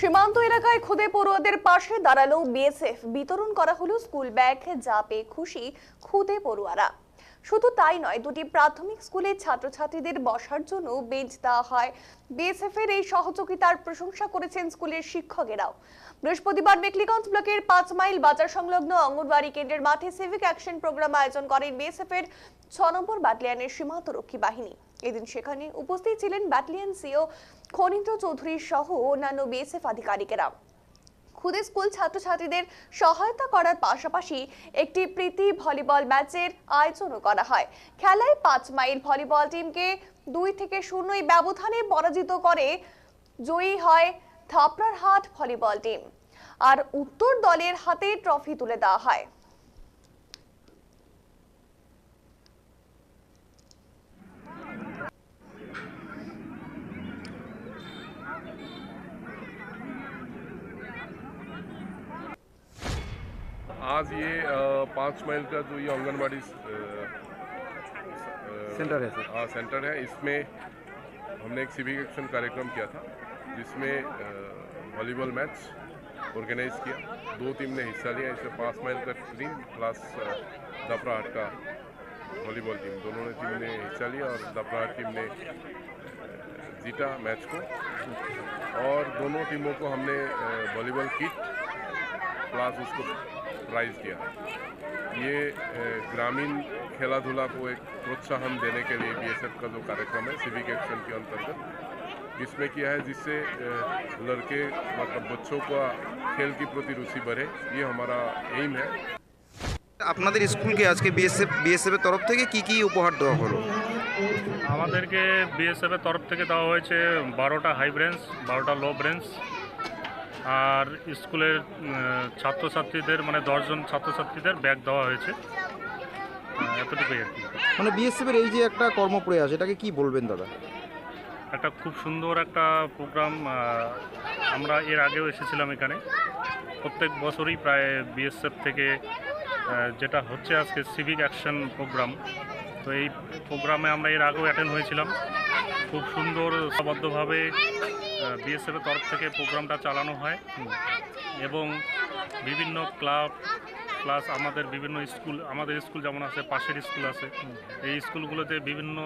সীমান্ত এলাকায় খুদে পড়ুয়াদের পাশে দাঁড়াল বিএসএফ। বিতরণ করা হলো স্কুল ব্যাগ, যা পেয়ে খুশি খুদে পড়ুয়ারা। শুধু তাই নয়, দুটি প্রাথমিক স্কুলে ছাত্রছাত্রীদের বসার জন্য বেঞ্চ দেওয়া হয়। বিএসএফ এর এই সহযোগিতার প্রশংসা করেছেন স্কুলের শিক্ষকেরাও। বৃহস্পতিবার মেকলিগঞ্জ ব্লকের পাঁচ মাইল বাজার সংলগ্ন অঙ্গনবাড়ি কেন্দ্রের মাঠে সিভিক অ্যাকশন প্রোগ্রাম আয়োজন করেন বিএসএফ এর ছ নম্বর ব্যাটালিয়নের সীমান্তরক্ষী বাহিনী। এদিন সেখানে উপস্থিত ছিলেন ব্যাটালিয়ন সিও খনীন্দ্র চৌধুরী সহ অন্যান্য বিএসএফ আধিকারিকেরা খুদে স্কুল ছাত্রছাত্রীদের সহায়তা করার পাশাপাশি একটি প্রীতি ভলিবল ম্যাচের আয়োজনও করা হয়। খেলায় পাঁচ মাইল ভলিবল টিমকে দুই থেকে শূন্যই ব্যবধানে পরাজিত করে জয়ী হয় থাপড়ারহাট ভলিবল টিম। আর উত্তর দলের হাতে ট্রফি তুলে দেওয়া হয়। आज ये पाँच माइल का जो ये आंगनबाड़ी सेंटर है सर। हाँ सेंटर है। इसमें हमने एक सिविक एक्शन कार्यक्रम किया था जिसमें वॉलीबॉल मैच ऑर्गेनाइज किया। दो टीम ने हिस्सा लिया इसमें पाँच माइल का टीम प्लस दफराहट का वॉलीबॉल टीम दोनों ने टीम ने हिस्सा लिया और दफराहट टीम ने जीता मैच को। और दोनों टीमों को हमने वॉलीबॉल किट प्लस उसको प्राइज दिया ये अ, ग्रामीण खेला धूला को एक प्रोत्साहन देने के लिए बीएसएफ का जो कार्यक्रम है सिविक एक्शन के अंतर्गत इसमें किया है जिससे अ, लड़के मतलब बच्चों का खेल की प्रति रुचि बढ़े ये हमारा एम है আপনাদের স্কুলকে আজকে বিএসএফ বিএসএফ এর তরফ থেকে কি কি উপহার দেওয়া হলো আমাদেরকে বিএসএফ এর তরফ থেকে দেওয়া হয়েছে বারোটা হাই ব্রেঞ্চ বারোটা লো ব্রেঞ্চ আর স্কুলের ছাত্রছাত্রীদের মানে দশজন ছাত্রছাত্রীদের ব্যাগ দেওয়া হয়েছে। এতটুকুই আর কি। মানে বিএসএফ এর এই যে একটা কর্মপ্রয়াস এটাকে কি বলবেন দাদা? একটা খুব সুন্দর একটা প্রোগ্রাম আমরা এর আগেও এসেছিলাম এখানে। প্রত্যেক বছরই প্রায় বিএসএফ থেকে যেটা হচ্ছে আজকে সিভিক অ্যাকশন প্রোগ্রাম। তো এই প্রোগ্রামে আমরা এর আগেও অ্যাটেন্ড হয়েছিলাম। খুব সুন্দর সবদ্ধভাবে বিএসএফের তরফ থেকে প্রোগ্রামটা চালানো হয়। এবং বিভিন্ন ক্লাব প্লাস আমাদের বিভিন্ন স্কুল আমাদের স্কুল যেমন আছে পাশের স্কুল আছে এই স্কুলগুলোতে বিভিন্ন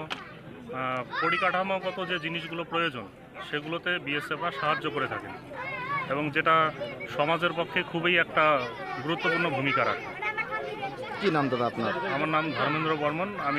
পরিকাঠামোগত যে জিনিসগুলো প্রয়োজন সেগুলোতে বিএসএফরা সাহায্য করে থাকেন। এবং যেটা সমাজের পক্ষে খুবই একটা গুরুত্বপূর্ণ ভূমিকা রাখে। কি নাম দাদা আপনার? আমার নাম ধর্মেন্দ্র বর্মন আমি